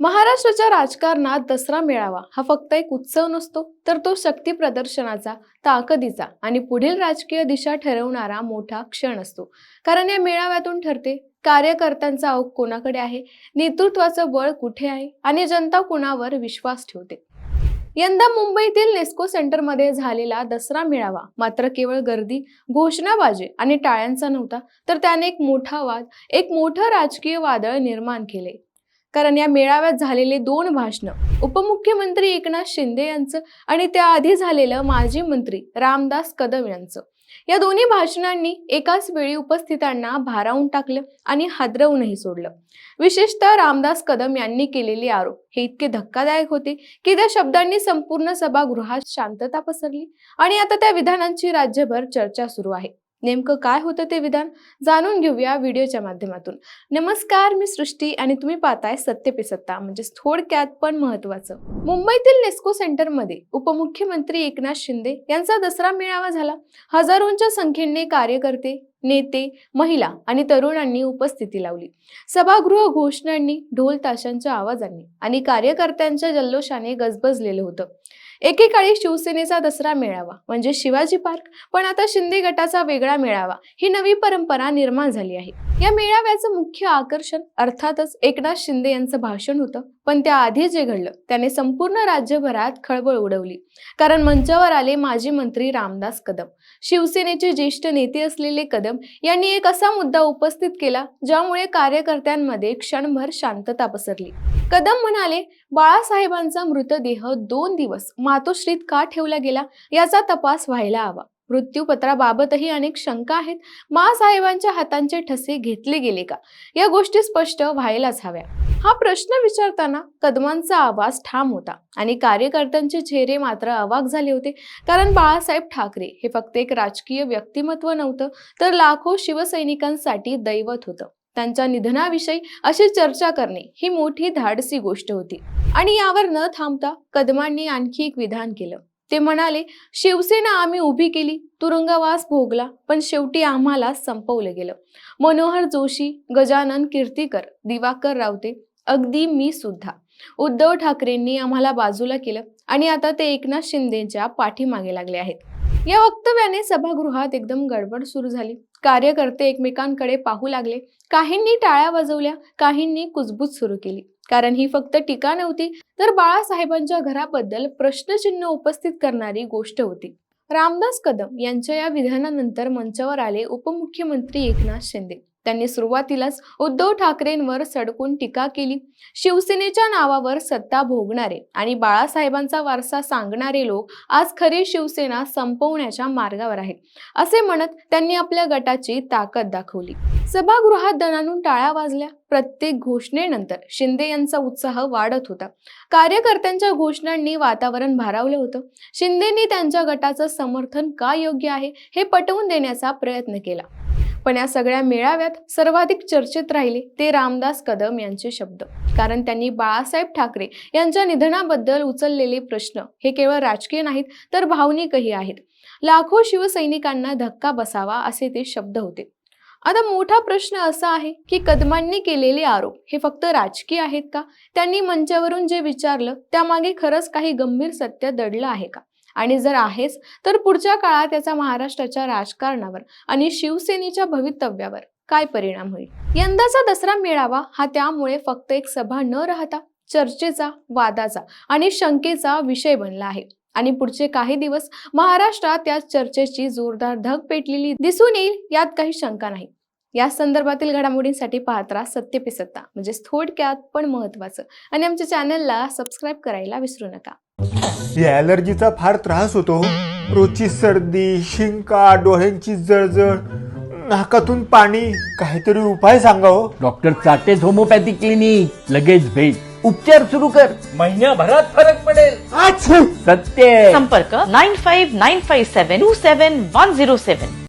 महाराष्ट्राच्या राजकारणात दसरा मेळावा हा फक्त एक उत्सव नसतो तर तो शक्ती प्रदर्शनाचा ताकदीचा आणि पुढील राजकीय दिशा ठरवणारा मोठा क्षण असतो. कारण या मेळाव्यातून ठरते कार्यकर्त्यांचा ओघ कोणाकडे आहे नेतृत्वाचं बळ कुठे आहे आणि जनता कुणावर विश्वास ठेवते. यंदा मुंबईतील नेस्को सेंटरमध्ये झालेला दसरा मेळावा मात्र केवळ गर्दी घोषणाबाजी आणि टाळ्यांचा नव्हता तर त्याने एक मोठा वाद एक मोठं राजकीय वादळ निर्माण केले. कारण या मेळाव्यात झालेले दोन भाषणं उपमुख्यमंत्री एकनाथ शिंदे यांचं आणि त्याआधी झालेलं माजी मंत्री रामदास कदम यांचं. या दोन्ही भाषणांनी एकाच वेळी उपस्थितांना भारावून टाकलं आणि हादरवूनही सोडलं. विशेषतः रामदास कदम यांनी केलेले आरोप हे इतके धक्कादायक होते की त्या शब्दांनी संपूर्ण सभागृहात शांतता पसरली आणि आता त्या विधानांची राज्यभर चर्चा सुरू आहे. नेमकं काय होतं ते विधान जाणून घेऊया व्हिडिओच्या माध्यमातून. नमस्कार मी सृष्टी आणि तुम्ही पाहताय सत्य पे सत्ता म्हणजे थोडक्यात पण महत्वाचं मुंबईतील नेस्को सेंटरमध्ये उपमुख्यमंत्री एकनाथ शिंदे यांचा दसरा मेळावा झाला. हजारोंच्या संख्येने कार्यकर्ते नेते महिला आणि तरुणांनी उपस्थिती लावली. सभागृह घोषणांनी ढोल ताशांच्या आवाजांनी आणि कार्यकर्त्यांच्या जल्लोषाने गजबजलेलं होतं. एकेकाळी शिवसेनेचा दसरा मेळावा म्हणजे शिवाजी पार्क पण आता शिंदे गटाचा वेगळा मेळावा ही नवी परंपरा निर्माण झाली आहे. या मेळाव्याचं मुख्य आकर्षण अर्थातच एकनाथ शिंदे यांचं भाषण होतं पण त्याआधी जे घडलं त्याने संपूर्ण राज्यभरात खळबळ उडवली. कारण मंचावर आले माजी मंत्री रामदास कदम. शिवसेनेचे ज्येष्ठ नेते असलेले कदम यांनी एक असा मुद्दा उपस्थित केला ज्यामुळे कार्यकर्त्यांमध्ये क्षणभर शांतता पसरली. कदम म्हणाले बाळासाहेबांचा मृतदेह दोन दिवस मातोश्रीत का ठेवला गेला? याचा तपास व्हायला हवा. मृत्यूपत्राबाबतही अनेक शंका आहेत. मासाहेबांच्या हातांचे ठसे घेतले गेले का? या गोष्टी स्पष्ट व्हायलाच हव्या. हा प्रश्न विचारताना कदमांचा आवाज ठाम होता आणि कार्यकर्त्यांचे चेहरे मात्र अवाक झाले होते. कारण बाळासाहेब ठाकरे हे फक्त एक राजकीय व्यक्तिमत्व नव्हतं तर लाखो शिवसैनिकांसाठी दैवत होतं. त्यांच्या निधनाविषयी अशी चर्चा करणे ही मोठी धाडसी गोष्ट होती. आणि यावर न थांबता कदमांनी आणखी एक विधान केलं. ते म्हणाले शिवसेना आम्ही उभी केली तुरुंगवास भोगला पण शेवटी आम्हाला संपवलं गेलं. मनोहर जोशी गजानन कीर्तीकर दिवाकर रावते अगदी मी सुद्धा. उद्धव ठाकरेंनी आम्हाला बाजूला केलं आणि आता ते एकनाथ शिंदेच्या पाठीमागे लागले आहेत. या वक्तव्याने सभागृहात एकदम गडबड सुरू झाली. कार्यकर्ते एकमेकांकडे पाहू लागले. काहींनी टाळ्या वाजवल्या काहींनी कुजबूज सुरू केली. कारण ही फक्त टीका नव्हती तर बाळासाहेबांच्या घराबद्दल प्रश्नचिन्ह उपस्थित करणारी गोष्ट होती. रामदास कदम यांच्या या विधानानंतर मंचावर आले उपमुख्यमंत्री एकनाथ शिंदे. त्यांनी सुरुवातीलाच उद्धव ठाकरेंवर सडकून टीका केली. शिवसेनेच्या नावावर सत्ता भोगणारे आणि बाळासाहेबांचा वारसा सांगणारे लोक आज खरी शिवसेना संपवण्याच्या मार्गावर आहेत. असे म्हणत त्यांनी आपल्या गटाची ताकद दाखवली. सभागृहात दणानून टाळ्या वाजल्या. प्रत्येक घोषणेनंतर शिंदे यांचा उत्साह वाढत होता. कार्यकर्त्यांच्या घोषणांनी वातावरण भारावलं होतं. शिंदेनी त्यांच्या गटाचं समर्थन का योग्य आहे हे पटवून देण्याचा प्रयत्न केला. पण या सगळ्या मेळाव्यात सर्वाधिक चर्चेत राहिले ते रामदास कदम यांचे शब्द. कारण त्यांनी बाळासाहेब ठाकरे यांच्या निधनाबद्दल उचललेले प्रश्न हे केवळ राजकीय नाहीत तर भावनिकही आहेत. लाखो शिवसैनिकांना धक्का बसावा असे ते शब्द होते. आता मोठा प्रश्न असा आहे की कदमांनी केलेले आरोप हे फक्त राजकीय आहेत का? त्यांनी मंचावरून जे विचारलं त्यामागे खरंच काही गंभीर सत्य दडलं आहे का? आणि जर आहेच तर पुढच्या काळात याचा महाराष्ट्राच्या राजकारणावर आणि शिवसेनेच्या भवितव्यावर काय परिणाम होईल? यंदाचा दसरा मेळावा हा त्यामुळे फक्त एक सभा न राहता चर्चेचा वादाचा आणि शंकेचा विषय बनला आहे. आणि पुढचे काही दिवस महाराष्ट्रात या चर्चेची जोरदार धग पेटलेली दिसून येईल यात काही शंका नाही. या संदर्भातील घडामोडींसाठी पाहत राहा सत्य पे सत्ता म्हणजे थोडक्यात पण महत्वाचं आणि आमच्या चॅनलला सबस्क्राईब करायला विसरू नका. या ॲलर्जीचा फार त्रास होतो रोजची सर्दी शिंका डोळ्यांची जळजळ नाकातून पाणी काहीतरी उपाय सांगा हो. डॉक्टर चाटेज होमोपॅथी क्लिनिक लगेच भेट. उपचार सुरू कर. महिन्याभरात फरक पडेल! सत्य. संपर्क nine five nine five seven two seven one zero seven.